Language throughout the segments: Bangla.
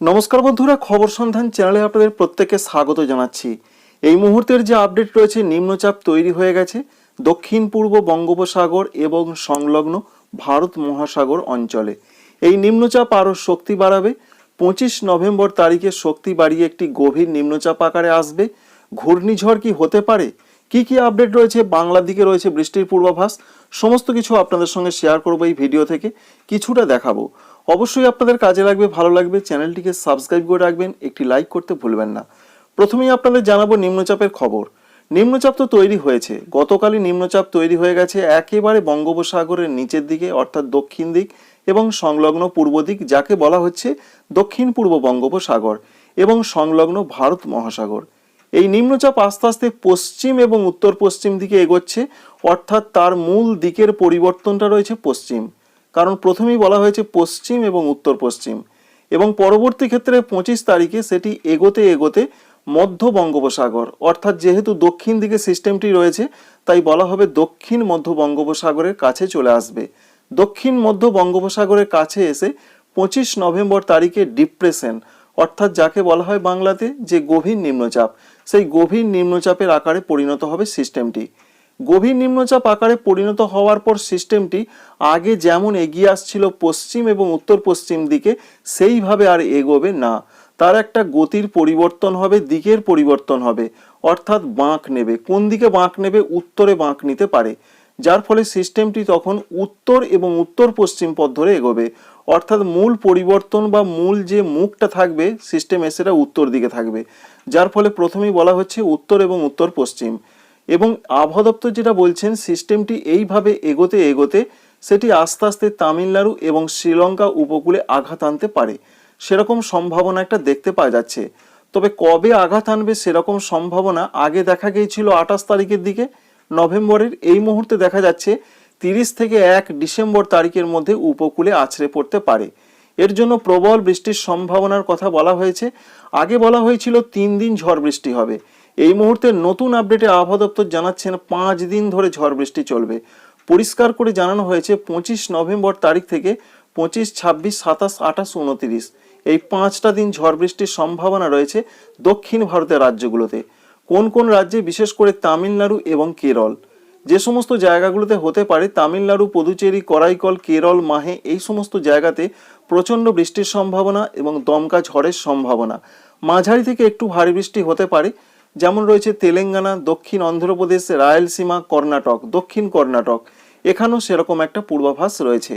নমস্কার বন্ধুরা, খবর সন্ধান চ্যানেলে আপনাদের প্রত্যেককে স্বাগত জানাচ্ছি। এই মুহূর্তের যে আপডেট রয়েছে, নিম্নচাপ তৈরি হয়ে গেছে। দক্ষিণ, পূর্ব বঙ্গোপসাগর এবং সংলগ্ন ভারত মহাসাগর অঞ্চলে। এই নিম্নচাপ আরও শক্তি বাড়াবে। পঁচিশ নভেম্বর তারিখে শক্তি বাড়িয়ে একটি গভীর নিম্নচাপ আকারে আসবে। ঘূর্ণিঝড় কি হতে পারে? কি কি আপডেট রয়েছে? বাংলার দিকে রয়েছে বৃষ্টির পূর্বাভাস। সমস্ত কিছু আপনাদের সঙ্গে শেয়ার করব এই ভিডিও থেকে। কিছুটা দেখাবো। অবশ্যই আপনাদের কাজে লাগবে, ভালো লাগবে। চ্যানেলটিকে সাবস্ক্রাইব করে রাখবেন, একটি লাইক করতে ভুলবেন না। প্রথমেই আপনাদের জানাব নিম্নচাপের খবর। নিম্নচাপ তো তৈরি হয়েছে। গতকালই নিম্নচাপ তৈরি হয়ে গেছে একেবারে বঙ্গোপসাগরের নিচের দিকে, অর্থাৎ দক্ষিণ দিক এবং সংলগ্ন পূর্ব দিক, যাকে বলা হচ্ছে দক্ষিণ পূর্ব বঙ্গোপসাগর এবং সংলগ্ন ভারত মহাসাগর। এই নিম্নচাপ আস্তে আস্তে পশ্চিম এবং উত্তর পশ্চিম দিকে এগোচ্ছে, অর্থাৎ তার মূল দিকের পরিবর্তনটা রয়েছে পশ্চিম। কারণ প্রথমেই বলা হয়েছে পশ্চিম এবং উত্তর পশ্চিম। এবং পরবর্তী ক্ষেত্রে পঁচিশ তারিখে সেটি এগোতে এগোতে মধ্য বঙ্গোপসাগর, অর্থাৎ যেহেতু দক্ষিণ দিকে সিস্টেমটি রয়েছে, তাই বলা হবে দক্ষিণ মধ্য বঙ্গোপসাগরের কাছে চলে আসবে। দক্ষিণ মধ্য বঙ্গোপসাগরের কাছে এসে পঁচিশ নভেম্বর তারিখে ডিপ্রেশন, অর্থাৎ যাকে বলা হয় বাংলাতে যে গভীর নিম্নচাপ। সেই গভীর নিম্নচাপের আকারে পরিণত হবে সিস্টেমটি। গভীর নিম্নচাপ আকারে পরিণত হওয়ার পর সিস্টেমটি আগে যেমন এগিয়ে আসছিল পশ্চিম এবং উত্তর পশ্চিম দিকে, সেইভাবে আর এগোবে না। তার একটা গতির পরিবর্তন হবে, দিকের পরিবর্তন হবে। অর্থাৎ বাঁক নেবে। কোন দিকে বাঁক নেবে? উত্তরে বাঁক নিতে পারে। যার ফলে সিস্টেমটি তখন উত্তর এবং উত্তর পশ্চিম পথ ধরে এগোবে। অর্থাৎ মূল পরিবর্তন বা মূল যে মুখটা থাকবে, সিস্টেমে সেটা উত্তর দিকে থাকবে। যার ফলে প্রথমেই বলা হচ্ছে উত্তর এবং উত্তর পশ্চিম। এবং আবহাওয়া দপ্তর যেটা বলছেন, সিস্টেমটি এইভাবে এগোতে এগোতে সেটি আস্তে আস্তে তামিলনাড়ু এবং শ্রীলঙ্কা উপকূলে আঘাত আনতে পারে। সেরকম সম্ভাবনা একটা দেখতে পাওয়া যাচ্ছে। তবে কবে আঘাত আনবে সেরকম সম্ভাবনা আগে দেখা গিয়েছিল আঠাশ তারিখের দিকে। নভেম্বরের এই মুহূর্তে দেখা যাচ্ছে তিরিশ থেকে এক ডিসেম্বর তারিখের মধ্যে উপকূলে আছড়ে পড়তে পারে। এর জন্য প্রবল বৃষ্টির সম্ভাবনার কথা বলা হয়েছে। আগে বলা হয়েছিল তিন দিন ঝড় বৃষ্টি হবে। এই মুহূর্তে নতুন আপডেটে আবহাওয়া দপ্তর জানাচ্ছেন পাঁচ দিন ধরে ঝড় বৃষ্টি চলবে। পরিষ্কার করে জানানো হয়েছে পঁচিশ নভেম্বর তারিখ থেকে পঁচিশ, ছাব্বিশ, সাতাশ, আঠাশ, উনতিরিশ। এই পাঁচটা দিন ঝড় বৃষ্টির সম্ভাবনা রয়েছে দক্ষিণ ভারতের রাজ্যগুলোতে। কোন কোন রাজ্যে, বিশেষ করে তামিলনাড়ু এবং কেরল? যে সমস্ত জায়গাগুলোতে হতে পারে তামিলনাড়ু, পুদুচেরি, করাইকল, কেরল, মাহে, এই সমস্ত জায়গাতে প্রচণ্ড বৃষ্টির সম্ভাবনা এবং দমকা ঝড়ের সম্ভাবনা। মাঝারি থেকে একটু ভারী বৃষ্টি হতে পারে যেমন রয়েছে তেলেঙ্গানা, দক্ষিণ অন্ধ্রপ্রদেশ, রায়লসীমা, কর্ণাটক, দক্ষিণ কর্ণাটক। এখানেও সেরকম একটা পূর্বাভাস রয়েছে।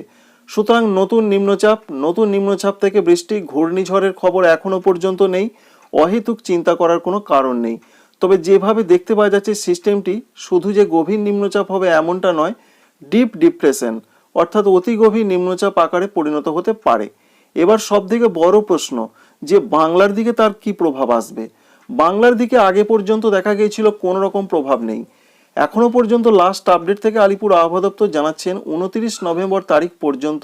সুতরাং নতুন নিম্নচাপ নতুন নিম্নচাপ থেকে বৃষ্টি, ঘূর্ণিঝড়ের খবর এখনও পর্যন্ত নেই। অহেতুক চিন্তা করার কোনো কারণ নেই। তবে যেভাবে দেখতে পাওয়া যাচ্ছে সিস্টেমটি, শুধু যে গভীর নিম্নচাপ হবে এমনটা নয়, ডিপ ডিপ্রেশন, অর্থাৎ অতি গভীর নিম্নচাপ আকারে পরিণত হতে পারে। এবার সব থেকে বড় প্রশ্ন, যে বাংলার দিকে তার কি প্রভাব আসবে? বাংলার দিকে আগে পর্যন্ত দেখা গিয়েছিল কোনো রকম প্রভাব নেই। এখনও পর্যন্ত লাস্ট আপডেট থেকে আলিপুর আবহাওয়া দপ্তর জানাচ্ছেন, উনত্রিশ নভেম্বর তারিখ পর্যন্ত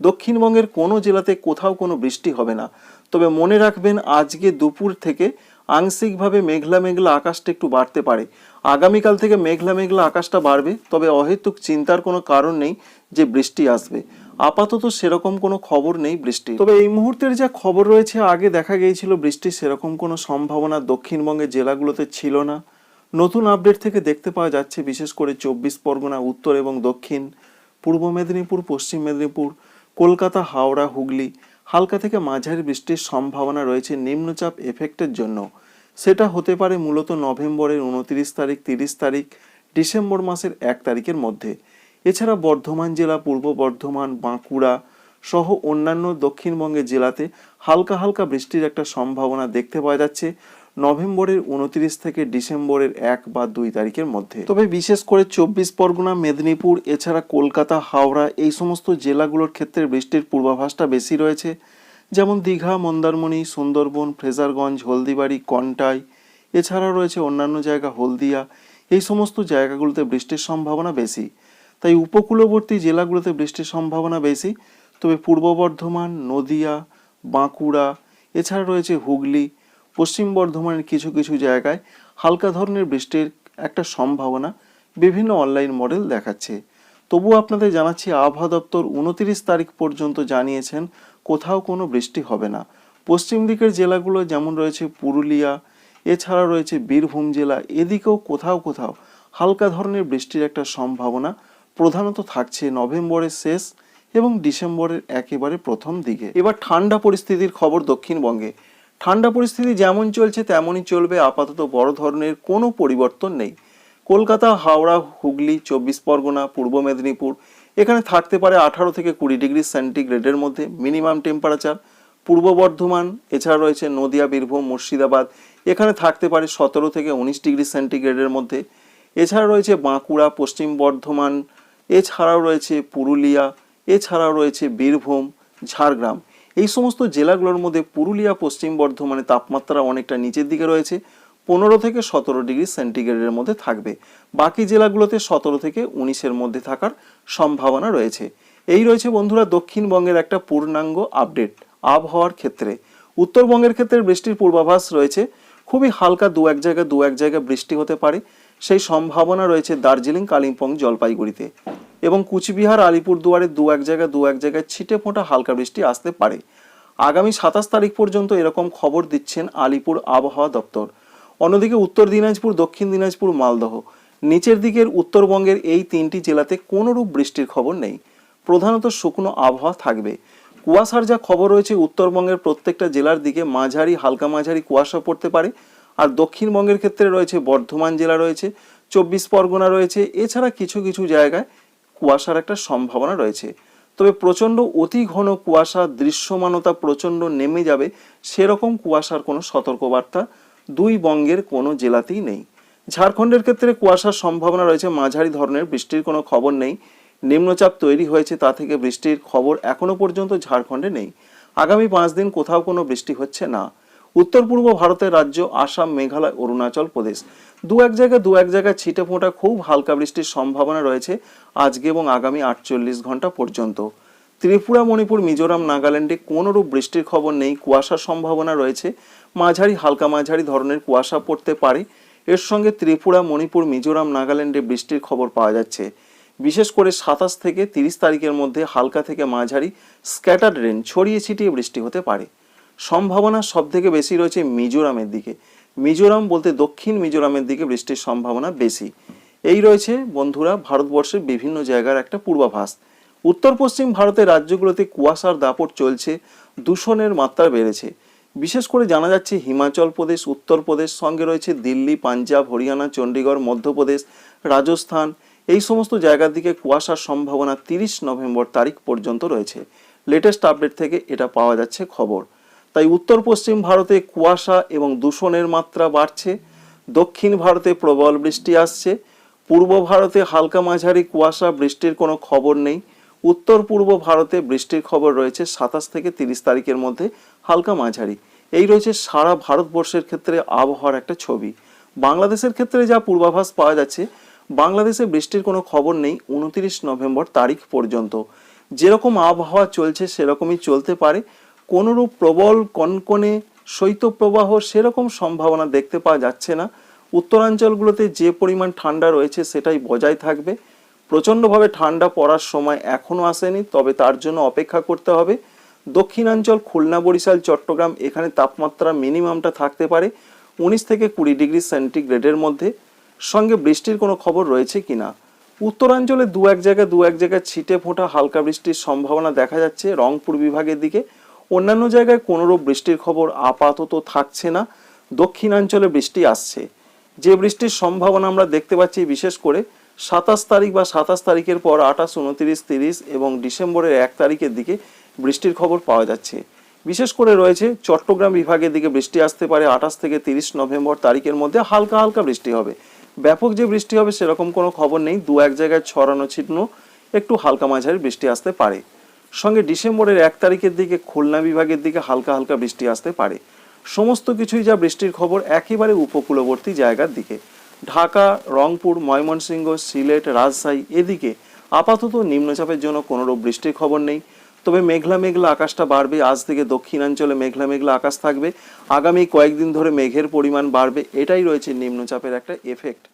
দক্ষিণবঙ্গের কোনো জেলাতে কোথাও কোনো বৃষ্টি হবে না। তবে মনে রাখবেন, আজকে দুপুর থেকে আংশিকভাবে মেঘলা মেঘলা আকাশটা একটু বাড়তে পারে। আগামীকাল থেকে মেঘলা মেঘলা আকাশটা বাড়বে, তবে অহেতুক চিন্তার কোনো কারণ নেই যে বৃষ্টি আসবে। আপাতত সেরকম কোনো খবর নেই বৃষ্টি তবে এই মুহূর্তের যা খবর রয়েছে, আগে দেখা গিয়েছিল বৃষ্টির সেরকম কোনো সম্ভাবনা দক্ষিণবঙ্গের জেলাগুলোতে ছিল না। নতুন আপডেট থেকে দেখতে পাওয়া যাচ্ছে, বিশেষ করে চব্বিশ পরগনা, উত্তর এবং দক্ষিণ, পূর্ব মেদিনীপুর, পশ্চিম মেদিনীপুর, কলকাতা, হাওড়া, হুগলি। হালকা থেকে মাঝারি বৃষ্টির সম্ভাবনা রয়েছে নিম্নচাপ এফেক্টের জন্য। সেটা হতে পারে মূলত নভেম্বরের উনত্রিশ তারিখ, তিরিশ তারিখ, ডিসেম্বর মাসের এক তারিখের মধ্যে। এছাড়া বর্ধমান জেলা, পূর্ব বর্ধমান, বাঁকুড়া সহ অন্যান্য দক্ষিণবঙ্গের জেলাতে হালকা হালকা বৃষ্টির একটা সম্ভাবনা দেখতে পাওয়া যাচ্ছে নভেম্বরের উনত্রিশ থেকে ডিসেম্বরের এক বা দুই তারিখের মধ্যে। তবে বিশেষ করে চব্বিশ পরগনা, মেদিনীপুর, এছাড়া কলকাতা, হাওড়া এই সমস্ত জেলাগুলোর ক্ষেত্রে বৃষ্টির পূর্বাভাসটা বেশি রয়েছে। যেমন দীঘা, মন্দারমণি, সুন্দরবন, ফ্রেজারগঞ্জ, হলদিবাড়ি, কন্টাই এছাড়া রয়েছে অন্যান্য জায়গা, হলদিয়া। এই সমস্ত জায়গাগুলোতে বৃষ্টির সম্ভাবনা বেশি। তাই উপকূলবর্তী জেলাগুলোতে বৃষ্টির সম্ভাবনা বেশি। তবে পূর্ব বর্ধমান, নদিয়া, বাঁকুড়া, এছাড়া রয়েছে হুগলি, পশ্চিম বর্ধমানের কিছু কিছু জায়গায় হালকা ধরনের বৃষ্টির একটা সম্ভাবনা বিভিন্ন অনলাইন মডেল দেখাচ্ছে। তবু আপনাদের জানাচ্ছি, আবহাওয়া দপ্তর উনতিরিশ তারিখ পর্যন্ত জানিয়েছেন, কোথাও কোনো বৃষ্টি হবে না। পশ্চিম দিকের জেলাগুলো যেমন রয়েছে পুরুলিয়া, এছাড়া রয়েছে বীরভূম জেলা, এদিকেও কোথাও কোথাও হালকা ধরনের বৃষ্টির একটা সম্ভাবনা প্রধানত থাকছে নভেম্বরের শেষ এবং ডিসেম্বরের একেবারে প্রথম দিকে। এবার ঠান্ডা পরিস্থিতির খবর দক্ষিণবঙ্গে। ঠান্ডা পরিস্থিতি যেমন চলছে, তেমনই চলবে। আপাতত বড় ধরনের কোনো পরিবর্তন নেই। কলকাতা, হাওড়া, হুগলি, চব্বিশ পরগনা, পূর্ব মেদিনীপুর, এখানে থাকতে পারে আঠারো থেকে কুড়ি ডিগ্রি সেন্টিগ্রেডের মধ্যে মিনিমাম টেম্পারেচার। পূর্ব বর্ধমান, এছাড়া রয়েছে নদিয়া, বীরভূম, মুর্শিদাবাদ, এখানে থাকতে পারে সতেরো থেকে উনিশ ডিগ্রি সেন্টিগ্রেডের মধ্যে। এছাড়া রয়েছে বাঁকুড়া, পশ্চিম বর্ধমান এছাড়াও রয়েছে পুরুলিয়া, এছাড়াও রয়েছে বীরভূম, ঝাড়গ্রাম। এই সমস্ত জেলাগুলোর মধ্যে পুরুলিয়া, পশ্চিম বর্ধমানে তাপমাত্রা অনেকটা নিচের দিকে রয়েছে, পনেরো থেকে সতেরো ডিগ্রি সেন্টিগ্রেডের মধ্যে থাকবে। বাকি জেলাগুলোতে সতেরো থেকে উনিশের মধ্যে থাকার সম্ভাবনা রয়েছে। এই রয়েছে বন্ধুরা দক্ষিণবঙ্গের একটা পূর্ণাঙ্গ আপডেট, আবহাওয়ার ক্ষেত্রে। উত্তরবঙ্গের ক্ষেত্রে বৃষ্টির পূর্বাভাস রয়েছে। খুবই হালকা দু এক জায়গায় দু এক জায়গায় বৃষ্টি হতে পারে। সেই সম্ভাবনা রয়েছে দার্জিলিং, কালিম্পং, জলপাইগুড়িতে। এবং কুচবিহার, আলিপুরদুয়ারে দু এক জায়গায় দু এক জায়গায় ছিটে ফোঁটা হালকা বৃষ্টি আসতে পারে। আগামী সাতাশ তারিখ পর্যন্ত এরকম খবর দিচ্ছেন আলিপুর আবহাওয়া দপ্তর। অন্যদিকে উত্তর দিনাজপুর, দক্ষিণ দিনাজপুর, মালদহ। নিচের দিকের উত্তরবঙ্গের এই তিনটি জেলাতে কোনোরূপ বৃষ্টির খবর নেই। প্রধানত শুকনো আবহাওয়া থাকবে। কুয়াশার যা খবর রয়েছে উত্তরবঙ্গের প্রত্যেকটা জেলার দিকে মাঝারি, হালকা মাঝারি কুয়াশা পড়তে পারে। আর দক্ষিণবঙ্গের ক্ষেত্রে রয়েছে, বর্ধমান জেলা রয়েছে, চব্বিশ পরগনা রয়েছে, এছাড়া কিছু কিছু জায়গায় কুয়াশার একটা সম্ভাবনা রয়েছে। তবে প্রচণ্ড অতি ঘন কুয়াশা, দৃশ্যমানতা প্রচণ্ড নেমে যাবে, সেরকম কুয়াশার কোনো সতর্কবার্তা দুই বঙ্গের কোনো জেলাতেই নেই। ঝাড়খণ্ডের ক্ষেত্রে কুয়াশার সম্ভাবনা রয়েছে, মাঝারি ধরনের, বৃষ্টির কোনো খবর নেই। নিম্নচাপ তৈরি হয়েছে, তা থেকে বৃষ্টির খবর এখনও পর্যন্ত ঝাড়খণ্ডে নেই। আগামী পাঁচ দিন কোথাও কোনো বৃষ্টি হচ্ছে না। উত্তর পূর্ব ভারতের রাজ্য আসাম, মেঘালয়, অরুণাচল প্রদেশ। দু এক জায়গায় দু এক জায়গায় ছিটে ফোঁটা খুব হালকা বৃষ্টির সম্ভাবনা রয়েছে আজকে এবং আগামী আটচল্লিশ ঘণ্টা পর্যন্ত। ত্রিপুরা, মণিপুর, মিজোরাম, নাগাল্যান্ডে কোনোরূপ বৃষ্টির খবর নেই, কুয়াশার সম্ভাবনা রয়েছে। মাঝারি, হালকা মাঝারি ধরনের কুয়াশা পড়তে পারে। এর সঙ্গে ত্রিপুরা, মণিপুর, মিজোরাম, নাগাল্যান্ডে বৃষ্টির খবর পাওয়া যাচ্ছে। বিশেষ করে সাতাশ থেকে তিরিশ তারিখের মধ্যে হালকা থেকে মাঝারি স্ক্যাটার্ড রেন ছড়িয়ে ছিটিয়ে বৃষ্টি হতে পারে। সম্ভাবনা সব থেকে বেশি রয়েছে মিজোরামের দিকে। মিজোরাম বলতে দক্ষিণ মিজোরামের দিকে বৃষ্টির সম্ভাবনা বেশি। এই রয়েছে, বন্ধুরা, ভারতবর্ষের বিভিন্ন জায়গার একটা পূর্বাভাস। উত্তর পশ্চিম ভারতের রাজ্যগুলোতে কুয়াশার দাপট চলছে, দূষণের মাত্রা বেড়েছে। বিশেষ করে জানা যাচ্ছে, হিমাচল প্রদেশ, উত্তরপ্রদেশ, সঙ্গে রয়েছে দিল্লি, পাঞ্জাব, হরিয়ানা, চণ্ডীগড়, মধ্যপ্রদেশ, রাজস্থান। এই সমস্ত জায়গার দিকে কুয়াশার সম্ভাবনা তিরিশ নভেম্বর তারিখ পর্যন্ত রয়েছে। লেটেস্ট আপডেট থেকে এটা পাওয়া যাচ্ছে খবর। তাই উত্তর পশ্চিম ভারতে কুয়াশা এবং দূষণের মাত্রা বাড়ছে। দক্ষিণ ভারতে প্রবল বৃষ্টি আসছে। পূর্ব ভারতে হালকা মাঝারি কুয়াশা, বৃষ্টির কোনো খবর নেই। উত্তর পূর্ব ভারতে বৃষ্টির খবর রয়েছে সাতাশ থেকে তিরিশ তারিখের মধ্যে হালকা মাঝারি। এই রয়েছে সারা ভারতবর্ষের ক্ষেত্রে আবহাওয়ার একটা ছবি। বাংলাদেশের ক্ষেত্রে যা পূর্বাভাস পাওয়া যাচ্ছে, বাংলাদেশে বৃষ্টির কোনো খবর নেই উনত্রিশ নভেম্বর তারিখ পর্যন্ত। যেরকম আবহাওয়া চলছে, সেরকমই চলতে পারে। কোনোরূপ প্রবল কনকনে শৈত্যপ্রবাহ সেরকম সম্ভাবনা দেখতে পাওয়া যাচ্ছে না। উত্তরাঞ্চলগুলোতে যে পরিমাণ ঠান্ডা রয়েছে সেটাই বজায় থাকবে। প্রচণ্ডভাবে ঠান্ডা পড়ার সময় এখনও আসেনি, তবে তার জন্য অপেক্ষা করতে হবে। দক্ষিণাঞ্চল, খুলনা, বরিশাল, চট্টগ্রাম এখানে তাপমাত্রা মিনিমামটা থাকতে পারে উনিশ থেকে কুড়ি ডিগ্রি সেন্টিগ্রেডের মধ্যে। সঙ্গে বৃষ্টির কোনো খবর রয়েছে কিনা উত্তরাঞ্চলে দু এক জায়গায় দু এক জায়গায় ছিটে ফোঁটা হালকা বৃষ্টির সম্ভাবনা দেখা যাচ্ছে। রংপুর বিভাগের দিকে অন্যান্য জায়গায় কোনোরূপ বৃষ্টির খবর আপাতত থাকছে না। দক্ষিণাঞ্চলে বৃষ্টি আসছে। যে বৃষ্টির সম্ভাবনা আমরা দেখতে পাচ্ছি, বিশেষ করে সাতাশ তারিখ বা সাতাশ তারিখের পর আঠাশ, উনত্রিশ, তিরিশ এবং ডিসেম্বরের এক তারিখের দিকে বৃষ্টির খবর পাওয়া যাচ্ছে। বিশেষ করে রয়েছে চট্টগ্রাম বিভাগের দিকে বৃষ্টি আসতে পারে আঠাশ থেকে তিরিশ নভেম্বর তারিখের মধ্যে হালকা হালকা বৃষ্টি হবে। ব্যাপক যে বৃষ্টি হবে সেরকম কোনো খবর নেই। দু এক জায়গায় ছড়ানো ছিটনো, একটু হালকা মাঝারি বৃষ্টি আসতে পারে। সঙ্গে ডিসেম্বরের এক তারিখের দিকে খুলনা বিভাগের দিকে হালকা হালকা বৃষ্টি আসতে পারে। সমস্ত কিছুই যা বৃষ্টির খবর একেবারে উপকূলবর্তী জায়গার দিকে। ঢাকা, রংপুর, ময়মনসিংহ, সিলেট, রাজশাহী এদিকে আপাতত নিম্নচাপের জন্য কোনোরূপ বৃষ্টির খবর নেই। তবে মেঘলা মেঘলা আকাশটা বাড়বে, আজ থেকে দক্ষিণাঞ্চলে মেঘলা মেঘলা আকাশ থাকবে। আগামী কয়েকদিন ধরে মেঘের পরিমাণ বাড়বে, এটাই রয়েছে নিম্নচাপের একটা এফেক্ট